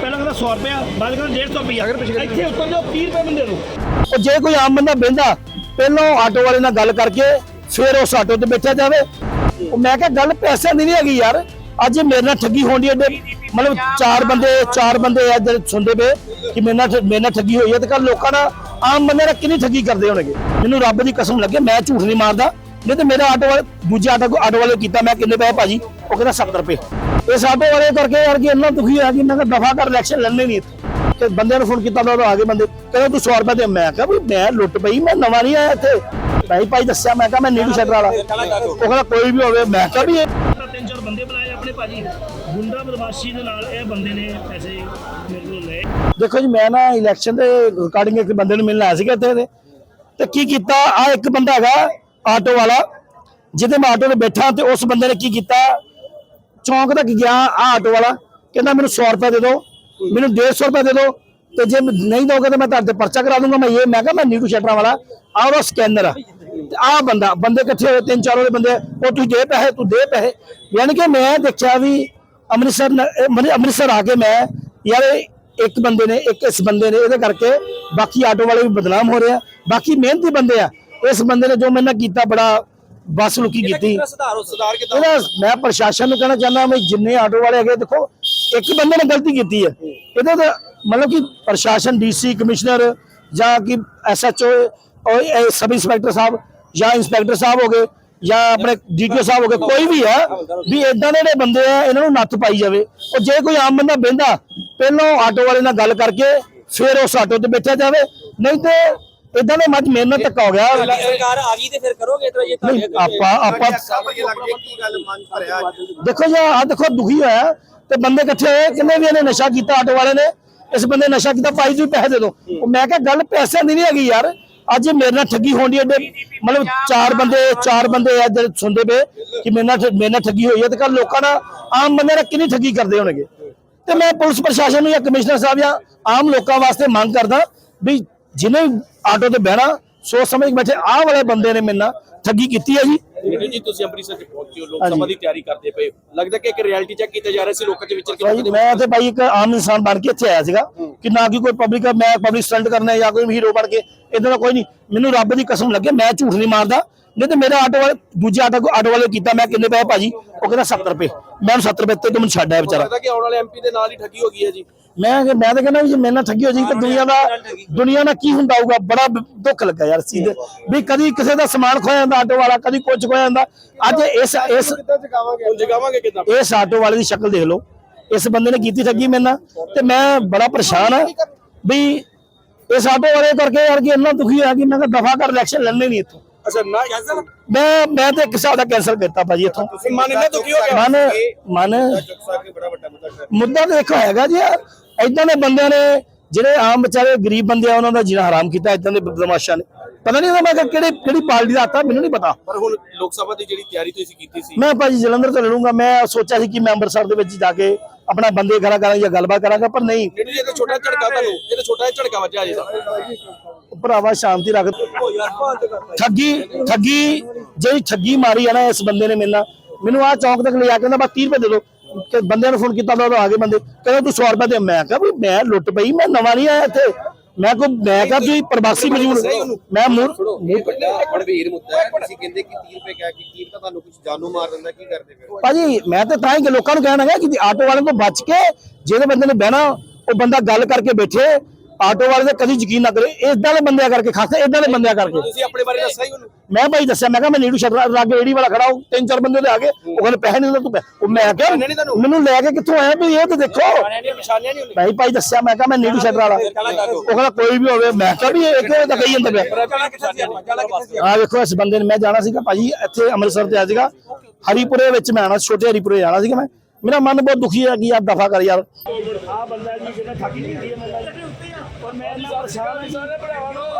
ਪਹਿਲਾਂ ਕਹਿੰਦਾ 100 ਰੁਪਇਆ ਬਾਅਦ ਕਹਿੰਦਾ 150 ਰੁਪਇਆ। ਇੱਥੇ ਉੱਤਰ ਜਾਓ 30 ਰੁਪਏ ਬੰਦੇ ਨੂੰ। ਉਹ ਜੇ ਕੋਈ ਆਮ ਬੰਦਾ ਬਹਿੰਦਾ ਪਹਿਲਾਂ ਆਟੋ ਵਾਲੇ ਨਾਲ ਗੱਲ ਕਰਕੇ ਫਿਰ ਉਸ ਆਟੋ ਤੇ ਬੈਠਿਆ ਜਾਵੇ। ਉਹ ਮੈਂ ਕਿਹਾ ਗੱਲ ਪੈਸਿਆਂ ਦੀ ਨਹੀਂ ਹੈਗੀ ਯਾਰ। ਅੱਜ ਮੇਰੇ ਨਾਲ ਠੱਗੀ ਹੋਣੀ ਹੈ ਮਤਲਬ ਚਾਰ ਬੰਦੇ ਚਾਰ ਬੰਦੇ ਆ ਜਿਹੜੇ ਸੁਣਦੇ ਪਏ ਕਿ ਮੇਰੇ ਨਾਲ ਮੇਰੇ ਨਾਲ ਠੱਗੀ ਹੋਈ ਹੈ। ਤੇ ਕੱਲ ਲੋਕਾਂ ਨਾਲ ਆਮ ਬੰਦੇ ਨਾਲ ਕਿੰਨੀ ਠੱਗੀ ਕਰਦੇ ਹੋਣਗੇ? ਮੈਨੂੰ ਰੱਬ ਦੀ ਕਸਮ ਲੱਗੇ ਮੈਂ ਝੂਠ ਨਹੀਂ ਮਾਰਦਾ। ਨਹੀਂ ਤੇ ਮੇਰਾ ਆਟੋ ਵਾਲੇ ਦੂਜੇ ਆਟੋ ਆਟੋ ਵਾਲੇ ਕੀਤਾ ਮੈਂ ਕਿੰਨੇ ਪੈਸੇ ਭਾਜੀ? ਉਹ ਕਹਿੰਦਾ 70 ਰੁਪਏ। ਇਸ ਆਟੋ ਵਾਲੇ ਕਰਕੇ ਯਾਰ ਕਿ ਇੰਨਾ ਦੁਖੀ ਹੋਇਆ ਕਿ ਮੈਂ ਕਿਹਾ ਦਫਾ ਕਰ ਇਲੈਕਸ਼ਨ ਲੜਨੇ ਨਹੀਂ ਇੱਥੇ। ਤੇ ਬੰਦੇ ਨੂੰ ਫੋਨ ਕੀਤਾ ਤਾਂ ਉਹ ਆ ਗਏ ਬੰਦੇ। ਕਹਿੰਦੇ ਤੂੰ 100 ਰੁਪਏ ਦੇ। ਮੈਂ ਕਿਹਾ ਵੀ ਮੈਂ ਲੁੱਟ ਪਈ ਮੈਂ ਨਵਾਂ ਨਹੀਂ ਆਇਆ ਇੱਥੇ। ਭਾਈ ਭਾਈ ਦੱਸਿਆ ਮੈਂ ਕਿਹਾ ਮੈਂ ਨੀਡੂ ਸ਼ਟਰ ਵਾਲਾ। ਉਹ ਕਹਿੰਦਾ ਕੋਈ ਵੀ ਹੋਵੇ ਮੈਂ ਕਿਹਾ ਵੀ ਇਹ ਤਿੰਨ ਚਾਰ ਬੰਦੇ ਬੁਲਾਏ ਆਪਣੇ ਭਾਜੀ। ਗੁੰਡਾ ਬਦਮਾਸ਼ੀ ਦੇ ਨਾਲ ਇਹ ਬੰਦੇ ਨੇ ਪੈਸੇ ਮੇਰੇ ਕੋਲ ਲਏ। ਦੇਖੋ ਜੀ ਮੈਂ ਨਾ ਇਲੈਕਸ਼ਨ ਦੇ ਰਿਕਾਰਡਿੰਗ ਇੱਕ ਬੰਦੇ ਨੂੰ ਮਿਲਣ ਆਇਆ ਸੀਗਾ ਇੱਥੇ ਦੇ ਤੇ ਕੀ ਕੀਤਾ? ਆ ਇੱਕ ਬੰਦਾ ਹੈਗਾ ਆਟੋ ਵਾਲਾ ਜਿਹਦੇ ਮੈਂ ਆਟੋ ਤੇ ਬੈਠਾ ਤੇ ਉਸ ਬੰਦੇ ਨੇ ਕੀ ਕੀਤਾ? ਚੌਂਕ ਤੱਕ ਗਿਆ ਆ ਆਟੋ ਵਾਲਾ, ਕਹਿੰਦਾ ਮੈਨੂੰ 100 ਰੁਪਏ ਦੇ ਦਿਓ, ਮੈਨੂੰ 150 ਰੁਪਏ ਦੇ ਦਿਓ, ਤੇ ਜੇ ਨਹੀਂ ਦੋਗੇ ਤਾਂ ਮੈਂ ਤੁਹਾਡੇ ਤੇ ਪਰਚਾ ਕਰਾ ਦੂੰਗਾ, ਮੈਂ ਇਹ, ਮੈਂ ਕਿਹਾ ਮੈਂ ਨੀਟੂ ਸ਼ਟਰਾਂ ਵਾਲਾ ਆ ਉਹਦਾ ਸਕੈਨਰ ਆ। ਤੇ ਆ ਬੰਦਾ, ਬੰਦੇ ਇਕੱਠੇ ਹੋਏ, ਤਿੰਨ ਚਾਰ ਉਹਦੇ ਬੰਦੇ ਉਹ ਤੂੰ ਦੇ ਪੈਸੇ, ਤੂੰ ਦੇ ਪੈਸੇ। ਯਾਨੀ ਕਿ ਮੈਂ ਦੇਖਿਆ ਵੀ ਅੰਮ੍ਰਿਤਸਰ ਅੰਮ੍ਰਿਤਸਰ ਆ ਕੇ ਮੈਂ, ਯਾਰ ਇੱਕ ਬੰਦੇ ਨੇ, ਇੱਕ ਇਸ ਬੰਦੇ ਨੇ, ਇਹਦੇ ਕਰਕੇ ਬਾਕੀ ਆਟੋ ਵਾਲੇ ਵੀ ਬਦਨਾਮ ਹੋ ਰਹੇ ਆ, ਬਾਕੀ ਮਿਹਨਤੀ ਬੰਦੇ ਆ। ਇਸ ਬੰਦੇ ਨੇ ਜੋ ਮੇਰੇ ਕੀਤਾ ਬੜਾ ਬਸ ਲੁਕੀ ਕੀਤੀ। ਸੁਧਾਰੋ ਸੁਧਾਰ ਕਿਦਾਂ ਇਹਦਾ ਮੈਂ ਪ੍ਰਸ਼ਾਸਨ ਨੂੰ ਕਹਿਣਾ ਚਾਹੁੰਦਾ ਮੈਂ ਜਿੰਨੇ ਆਟੋ ਵਾਲੇ ਹੈਗੇ ਦੇਖੋ ਇੱਕ ਬੰਦੇ ਨੇ ਗਲਤੀ ਕੀਤੀ ਹੈ। ਇਹਦੇ ਤੇ ਮਤਲਬ ਕਿ ਪ੍ਰਸ਼ਾਸਨ ਡੀਸੀ ਕਮਿਸ਼ਨਰ ਜਾਂ ਕਿ ਐਸਐਚਓ ਔਰ ਸਬ ਇੰਸਪੈਕਟਰ ਸਾਹਿਬ ਜਾਂ ਇੰਸਪੈਕਟਰ ਸਾਹਿਬ ਹੋ ਗਏ ਜਾਂ ਆਪਣੇ ਡੀਟੀਓ ਸਾਹਿਬ ਹੋ ਗਏ ਕੋਈ ਵੀ ਹੈ ਵੀ ਇਦਾਂ ਦੇ ਜਿਹੜੇ ਬੰਦੇ ਆ ਇਹਨਾਂ ਨੂੰ ਨੱਥ ਪਾਈ ਜਾਵੇ। ਉਹ ਜੇ ਕੋਈ ਆਮ ਬੰਦਾ ਬਹਿੰਦਾ ਪਹਿਲਾਂ ਆਟੋ ਵਾਲੇ ਨਾਲ ਗੱਲ ਕਰਕੇ ਫਿਰ ਉਸ ਆਟੋ ਤੇ ਬੈਠਿਆ ਜਾਵੇ ਨਹੀਂ ਤੇ ਇਦਾਂ ਦੇ ਮੱਝ ਮਿਹਨਤ ਧੱਕਾ ਹੋ ਗਿਆ। ਸਰਕਾਰ ਆ ਗਈ ਤੇ ਫਿਰ ਕਰੋਗੇ ਇਤਰਾ ਜੇ ਨਹੀਂ ਆਪਾਂ ਆਪਾਂ ਇਹ ਲੱਗਦੀ ਕੀ ਗੱਲ ਮਨ ਭਰਿਆ। ਦੇਖੋ ਜੀ ਆ ਦੇਖੋ ਦੁਖੀ ਹੋਇਆ ਤੇ ਬੰਦੇ ਇਕੱਠੇ ਹੋਏ ਕਿੰਨੇ ਵੀ ਇਹਨੇ ਨਸ਼ਾ ਕੀਤਾ ਆਟੋ ਵਾਲੇ ਨੇ। ਇਸ ਬੰਦੇ ਨੇ ਨਸ਼ਾ ਕੀਤਾ ਭਾਈ ਜੀ ਪੈਸੇ ਦੇ ਦਿਓ ਉਹ ਮੈਂ ਕਿਹਾ ਗੱਲ ਪੈਸਿਆਂ ਦੀ ਨਹੀਂ ਹੈਗੀ ਯਾਰ। ਅੱਜ ਇਹ ਮੇਰੇ ਨਾਲ ਠੱਗੀ ਹੋਣੀ ਹੈ ਮਤਲਬ ਚਾਰ ਬੰਦੇ ਚਾਰ ਬੰਦੇ ਆ ਜਿਹੜੇ ਸੁਣਦੇ ਪਏ ਕਿ ਮੇਰੇ ਨਾਲ ਮੇਰੇ ਨਾਲ ਠੱਗੀ ਹੋਈ ਹੈ। ਤੇ ਕੱਲ ਲੋਕਾਂ ਨਾਲ ਆਮ ਬੰਦੇ ਨਾਲ ਕਿੰਨੀ ਠੱਗੀ ਕਰਦੇ ਹੋਣਗੇ? ਤੇ ਮੈਂ ਪੁਲਿਸ ਪ੍ਰਸ਼ਾਸਨ ਨੂੰ ਜਾਂ ਕਮਿਸ਼ਨਰ ਸਾਹਿਬ ਜਾਂ ਆਮ ਲੋਕਾਂ ਵਾਸਤੇ ਮੰਗ ਕਰਦਾ ਵੀ ਜਿਹਨੇ ਆਟੋ ਤੇ ਬਹਿਣਾ ਸੋਚ ਸਮਝ ਕੇ ਬੈਠੇ ਆਹ ਵਾਲੇ ਬੰਦੇ ਨੇ ਮੇਰੇ ਨਾਲ ਠੱਗੀ ਕੀਤੀ ਹੈ ਜੀ। ਜੀ ਤੁਸੀਂ ਅੰਮ੍ਰਿਤਸਰ ਚ ਪਹੁੰਚੇ ਹੋ ਲੋਕ ਸਭਾ ਦੀ ਤਿਆਰੀ ਕਰਦੇ ਪਏ ਹੋ। ਲੱਗਦਾ ਕਿ ਇੱਕ ਰਿਐਲਿਟੀ ਚੈੱਕ ਕੀਤਾ ਜਾ ਰਿਹਾ ਸੀ ਲੋਕਾਂ ਦੇ ਵਿਚਰ ਕੇ ਭਾਈ ਮੈਂ ਤੇ ਭਾਈ ਇੱਕ ਆਮ ਇਨਸਾਨ ਬਣ ਕੇ ਇੱਥੇ ਆਇਆ ਸੀਗਾ ਕਿ ਨਾ ਕਿ ਕੋਈ ਪਬਲਿਕ ਮੈਂ ਪਬਲਿਕ ਸਟੰਟ ਕਰਨਾ ਹੈ ਜਾਂ ਕੋਈ ਹੀਰੋ ਬਣ ਕੇ ਇਦਾਂ ਦਾ ਕੋਈ ਨਹੀਂ। ਮੈਨੂੰ ਰੱਬ ਦੀ ਕਸਮ ਲੱਗੇ ਮੈਂ ਝੂਠ ਨਹੀਂ ਮਾਰਦਾ। ਨਹੀਂ ਤੇ ਮੇਰੇ ਆਟੋ ਵਾਲੇ ਦੂਜੇ ਆਟੋ ਆਟੋ ਵਾਲੇ ਕੀਤਾ ਮੈਂ ਕਿੰਨੇ ਪੈਸੇ ਭਾਜੀ? ਉਹ ਕਹਿੰਦਾ 70 ਰੁਪਏ। ਮੈਂ ਉਹਨੂੰ 70 ਰੁਪਏ ਤੇ ਤੂੰ ਮੈਨੂੰ ਛੱਡ ਆਇਆ ਵਿਚਾਰਾ। ਲੱਗਦਾ ਕਿ ਆਉਣ ਵਾਲੇ ਐਮਪੀ ਦੇ ਨਾਲ ਹੀ ਠੱਗੀ ਹੋ ਗਈ ਹੈ ਜੀ। ਮੈਂ ਕਿ- ਮੈਂ ਤਾਂ ਕਹਿੰਦਾ ਵੀ ਜੇ ਮੇਰੇ ਨਾਲ ਠੱਗੀ ਹੋ ਜਾਈ ਤਾਂ ਦੁਨੀਆ ਦਾ ਦੁਨੀਆ ਨਾਲ ਕੀ ਹੁੰਦਾ ਹੋਊਗਾ? ਬੜਾ ਦੁੱਖ ਲੱਗਾ ਯਾਰ ਦੇ ਵੀ ਕਦੀ ਕਿਸੇ ਦਾ ਸਮਾਨ ਖੋਇਆ ਜਾਂਦਾ ਆਟੋ ਵਾਲਾ ਕਦੀ ਕੁਝ ਖੋਇਆ ਜਾਂਦਾ। ਅੱਜ ਇਸ ਇਸ ਹੁਣ ਜਗਾਵਾਂਗੇ ਕਿਦਾਂ? ਇਸ ਆਟੋ ਵਾਲੇ ਦੀ ਸ਼ਕਲ ਦੇਖ ਲਓ। ਇਸ ਬੰਦੇ ਨੇ ਕੀਤੀ ਠੱਗੀ ਮੇਰੇ ਨਾਲ ਤੇ ਮੈਂ ਬੜਾ ਪਰੇਸ਼ਾਨ ਆ ਵੀ ਇਸ ਆਟੋ ਵਾਲੇ ਕਰਕੇ ਯਾਰ ਕਿ ਇੰਨਾ ਦੁਖੀ ਆ ਕਿ ਮੈਂ ਕਿਹਾ ਦਫਾ ਕਰ ਇਲੈਕਸ਼ਨ ਲੜਨੇ ਨਹੀਂ ਇੱਥੋਂ। ਅੱਛਾ ਨਾ ਕੈਂਸਲ ਮੈਂ ਮੈਂ ਤੇ ਇੱਕ ਹਿਸਾਬ ਦਾ ਕੈਨਸਲ ਕੀਤਾ ਭਾਜੀ ਇੱਥੋਂ। ਤੁਸੀਂ ਮਨ ਇੰਨਾ ਦੁਖੀ ਹੋ ਗਿਆ ਮਨ ਮਨ ਸਾਹਿਬ ਬੜਾ ਵੱਡਾ ਮੁੱਦਾ ਦੇਖੋ ਹੈਗਾ ਜੀ ਯਾਰ। ਇਦਾਂ ਦੇ ਬੰਦਿਆਂ ਨੇ ਜਿਹੜੇ ਆਮ ਵਿਚਾਰੇ ਗਰੀਬ ਬੰਦੇ ਆ ਉਹਨਾਂ ਦਾ ਜੀਣਾ ਹਰਾਮ ਕੀਤਾ ਇਦਾਂ ਦੇ ਬਦਮਾਸ਼ਾਂ ਨੇ। ਪਤਾ ਨਹੀਂ ਮੈਂ ਕਿਹਾ ਕਿਹੜੇ ਕਿਹੜੀ ਪਾਰਟੀ ਦਾ ਆਤਾ ਮੈਨੂੰ ਨਹੀਂ ਪਤਾ। ਪਰ ਹੁਣ ਲੋਕ ਸਭਾ ਦੀ ਜਿਹੜੀ ਤਿਆਰੀ ਤੁਸੀਂ ਕੀਤੀ ਸੀ। ਮੈਂ ਭਾਜੀ ਜਲੰਧਰ ਤੋਂ ਲੜੂੰਗਾ ਮੈਂ ਸੋਚਿਆ ਸੀ ਕਿ ਮੈਂ ਅੰਮ੍ਰਿਤਸਰ ਦੇ ਵਿੱਚ ਜਾ ਕੇ ਆਪਣਾ ਬੰਦੇ ਖੜਾ ਕਰਾਂਗਾ ਜਾਂ ਗੱਲਬਾਤ ਕਰਾਂਗਾ ਪਰ ਨਹੀਂ। ਨੀਰੂ ਜੀ ਇਹ ਤਾਂ ਛੋਟਾ ਝੜਕਾ ਤੁਹਾਨੂੰ ਇਹ ਤਾਂ ਛੋਟਾ ਝੜਕਾ ਵੱਜਿਆ ਜੀ। ਭਰਾਵਾ ਸ਼ਾਂਤੀ ਰੱਖ। ਠੱਗੀ ਠੱਗੀ ਜਿਹੜੀ ਠੱਗੀ ਮਾਰੀ ਆ ਨਾ ਇਸ ਬੰਦੇ ਨੇ ਮੇਰੇ ਨਾਲ ਮੈਨੂੰ ਆ ਚੌਂਕ ਤੱਕ ਲਿਆ ਕੇ ਕਹਿੰਦਾ ਬਸ 30 ਰੁਪਏ ਦੇ ਦਿਓ। ਕਿ ਬੰਦਿਆਂ ਨੂੰ ਫੋਨ ਕੀਤਾ ਤਾਂ ਉਹ ਆ ਗਏ ਬੰਦੇ। ਕਹਿੰਦਾ ਤੂੰ 100 ਰੁਪਏ ਦੇ। ਮੈਂ ਕਿਹਾ ਵੀ ਮੈਂ ਲੁੱਟ ਪਈ ਮੈਂ ਨਵਾਂ ਨਹੀਂ ਆਇਆ ਇੱਥੇ। ਮੈਂ ਕੋ ਮੈਂ ਕਿਹਾ ਤੁਸੀਂ ਪ੍ਰਵਾਸੀ ਮਜ਼ਦੂਰ ਮੈਂ ਮੂਰ ਮੂਰ ਗੰਭੀਰ ਮੁੱਦਾ ਹੈ। ਤੁਸੀਂ ਕਹਿੰਦੇ ਕਿ 30 ਰੁਪਏ ਕਹਿ ਕੇ ਕੀ ਪਤਾ ਤੁਹਾਨੂੰ ਕੁਝ ਜਾਨੂ ਮਾਰ ਦਿੰਦਾ ਕੀ ਕਰਦੇ ਫਿਰ? ਭਾਜੀ ਮੈਂ ਤਾਂ ਤਾਂ ਹੀ ਕਿ ਲੋਕਾਂ ਨੂੰ ਕਹਿਣਾ ਹੈ ਕਿ ਆਟੋ ਵਾਲਿਆਂ ਤੋਂ ਬਚ ਕੇ ਜਿਹੜੇ ਬੰਦੇ ਨੇ ਬਹਿਣਾ ਉਹ ਬੰਦਾ ਗੱਲ ਕਰਕੇ ਬੈਠੇ ਆਟੋ ਵਾਲੇ ਤੇ ਕਦੀ ਯਕੀਨ ਨਾ ਕਰੇ ਇਦਾਂ ਦੇ ਬੰਦਿਆਂ ਕਰਕੇ ਖਾਸ ਇਦਾਂ ਦੇ ਬੰਦਿਆਂ ਕਰਕੇ। ਤੁਸੀਂ ਆਪਣੇ ਬਾਰੇ ਦੱਸਿਆ ਹੀ ਉਹਨੂੰ। ਮੈਂ ਭਾਈ ਦੱਸਿਆ ਮੈਂ ਕਿਹਾ ਮੈਂ ਨੀੜੂ ਸ਼ਟਰ ਲਾਗੇ ਏੜੀ ਵਾਲਾ ਖੜਾ ਉਹ ਤਿੰਨ ਚਾਰ ਬੰਦੇ ਦੇ ਆ ਗਏ ਉਹ ਕਹਿੰਦੇ ਪੈਸੇ ਨਹੀਂ ਦਿੰਦਾ ਤੂੰ ਉਹ ਮੈਂ ਕਿਹਾ ਮੈਨੂੰ ਲੈ ਕੇ ਕਿੱਥੋਂ ਆਇਆ ਵੀ ਇਹ ਤਾਂ ਦੇਖੋ। ਭਾਈ ਭਾਈ ਦੱਸਿਆ ਮੈਂ ਕਿਹਾ ਮੈਂ ਨੀੜੂ ਸ਼ਟਰ ਵਾਲਾ ਉਹ ਕਹਿੰਦਾ ਕੋਈ ਵੀ ਹੋਵੇ ਮੈਂ ਕਿਹਾ ਵੀ ਇਹ ਕਿਉਂ ਤਾਂ ਕਹੀ ਜਾਂਦਾ ਪਿਆ। ਆ ਦੇਖੋ ਇਸ ਬੰਦੇ ਨੇ ਮੈਂ ਜਾਣਾ ਸੀਗਾ ਭਾਜੀ ਇੱਥੇ ਅੰਮ੍ਰਿਤਸਰ ਤੇ ਆ ਸੀਗਾ। ਹਰੀਪੁਰੇ ਵਿੱਚ ਮੈਂ ਆਣਾ ਛੋਟੇ ਹਰੀਪੁਰੇ ਜਾਣਾ ਸੀਗਾ ਮੈਂ। ਮੇਰਾ ਮਨ ਬਹੁਤ ਦੁਖੀ ਹੈ ਕਿ ਯਾਰ ਦਫਾ ਕਰ ਯਾਰ। ਆ ਬੰਦਾ ਜੀ ਜਿਹੜਾ ਠੱਗੀ ਕੀਤੀ ਹੈ ਮੈਨੂੰ ਪਰ ਮੈਂ ਪਰੇਸ਼ਾਨ ਹਾਂ ਸਾਰੇ ਭਰਾਵਾਂ ਨੂੰ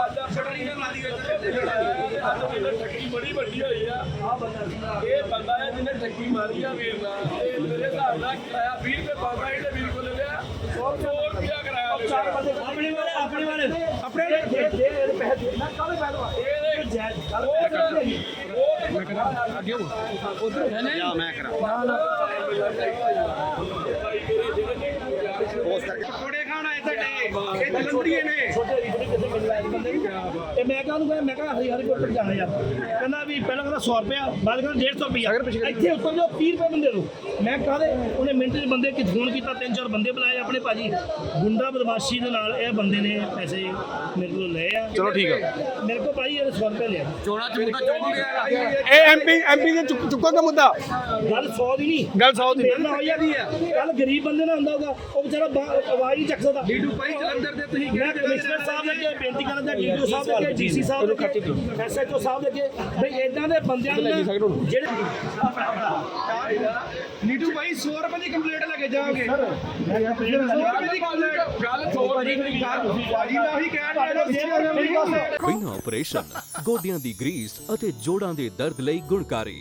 ਠੱਗੀ ਬੜੀ ਵੱਡੀ ਹੋਈ ਆ ਆ ਬੰਦਾ ਇਹ ਬੰਦਾ ਹੈ ਜਿਹਨੇ ਠੱਗੀ ਮਾਰੀ ਆ ਵੀਰ ਨਾਲ ਇਹ ਮੇਰੇ ਹਿਸਾਬ ਨਾਲ ਕਿਰਾਇਆ 20 ਰੁਪਏ ਬਾਬਾ ਜੀ ਨੇ ਵੀਰ ਕੋਲ ਲਿਆ 100 ਰੁਪਿਆ ਕਿਰਾਇਆ ਚਾਰ ਬੰਦੇ ਆਪਣੇ ਵਾਲੇ ਆਪਣੇ ਵਾਲੇ ਆਪਣੇ ਦੇ ਦੇ ਦੇ ਪੈਸੇ ਨਾ ਕਾਲੇ ਪੈਸੇ ਇਹ ਜਾਇਜ਼ ਉਹ ਮੈਂ ਕਰਾਂ ਅੱਗੇ ਉਧਰ ਹੈ ਨਾ ਮੈਂ ਕਰਾਂ ਨਾ ਨਾ ਪੋਸਟ ਤੁਹਾਡੇ ਇਹ ਜਲੰਧਰੀਏ ਨੇ। ਛੋਟੇ ਰੀਜਨ ਕਿਤੇ ਮਿਲ ਲਾਇਆ ਬੰਦੇ ਨੂੰ। ਤੇ ਮੈਂ ਕਿਹਾ ਉਹਨੂੰ ਕਹਿੰਦਾ ਮੈਂ ਕਿਹਾ ਹਰੀ ਹਰੀ ਕੋਟ ਜਾਣਾ ਯਾਰ। ਕਹਿੰਦਾ ਵੀ ਪਹਿਲਾਂ ਕਹਿੰਦਾ 100 ਰੁਪਿਆ ਬਾਅਦ ਕਹਿੰਦਾ 150 ਰੁਪਿਆ ਇੱਥੇ ਉੱਤਰ ਜੋ 30 ਰੁਪਏ ਬੰਦੇ ਨੂੰ। ਮੈਂ ਕਾਹਦੇ? ਉਹਨੇ ਮਿੰਟ ਚ ਬੰਦੇ ਕਿ ਫੋਨ ਕੀਤਾ ਤਿੰਨ ਚਾਰ ਬੰਦੇ ਬੁਲਾਏ ਆਪਣੇ ਭਾਜੀ। ਗੁੰਡਾ ਬਦਮਾਸ਼ੀ ਦੇ ਨਾਲ ਇਹ ਬੰਦੇ ਨੇ ਪੈਸੇ ਮੇਰੇ ਕੋਲ ਲਏ ਆ। ਚਲੋ ਠੀਕ ਆ। ਮੇਰੇ ਕੋਲ ਭਾਈ ਇਹ 100 ਰੁਪਏ ਲਿਆ। ਇਹ ਐਮਪੀ ਐਮਪੀ ਦੇ ਚੁੱਕ ਚੁੱਕੋਗੇ ਮੁੱਦਾ। ਗੱਲ 100 ਦੀ ਨਹੀਂ। ਗੱਲ ਸੌ ਦੀ। ਮੇਰੇ ਨਾਲ ਹੋਈ ਜਾਂਦੀ ਆ। ਕੱਲ ਗਰੀਬ ਬੰਦੇ ਨਾਲ ਹੁੰਦਾ ਹੋਗਾ ਉਹ ਵਿਚਾਰਾ ਆਵਾਜ਼ ਨਹੀਂ ਚੱਕ ਸਕਦਾ। ਲੀਡੂ ਭਾਈ ਜਲੰਧਰ ਦੇ ਤੁਸੀਂ ਮੈਂ ਕਮਿਸ਼ਨਰ ਸਾਹਿਬ ਦੇ ਅੱਗੇ ਬੇਨਤੀ ਕਰਨ ਦਾ ਡੀਡੀਓ ਸਾਹਿਬ ਦੇ ਅੱਗੇ ਡੀਸੀ ਸਾਹਿਬ ਦੇ ਅੱਗੇ ਐਸਐਚਓ ਸਾਹਿਬ ਦੇ ਅੱਗੇ। ਬਈ ਇਦਾਂ ਦੇ ਬੰਦਿਆਂ ਨੂੰ ਨਾ ਜਿਹੜੇ ਨੀਟੂ ਭਾਈ 100 ਰੁਪਏ ਦੀ ਕੰਪਲੀਟ ਲੈ ਕੇ ਜਾਓਗੇ। 100 ਰੁਪਏ ਦੀ ਕੰਪਲੀਟ ਗੱਲ 100 ਰੁਪਏ ਦੀ। ਗੱਲ ਭਾਜੀ ਮੈਂ ਉਹੀ ਕਹਿ ਰਿਹਾ ਬਿਨਾਂ ਆਪਰੇਸ਼ਨ ਗੋਡਿਆਂ ਦੀ ਗਰੀਸ ਅਤੇ ਜੋੜਾਂ ਦੇ ਦਰਦ ਲਈ ਗੁਣਕਾਰੀ।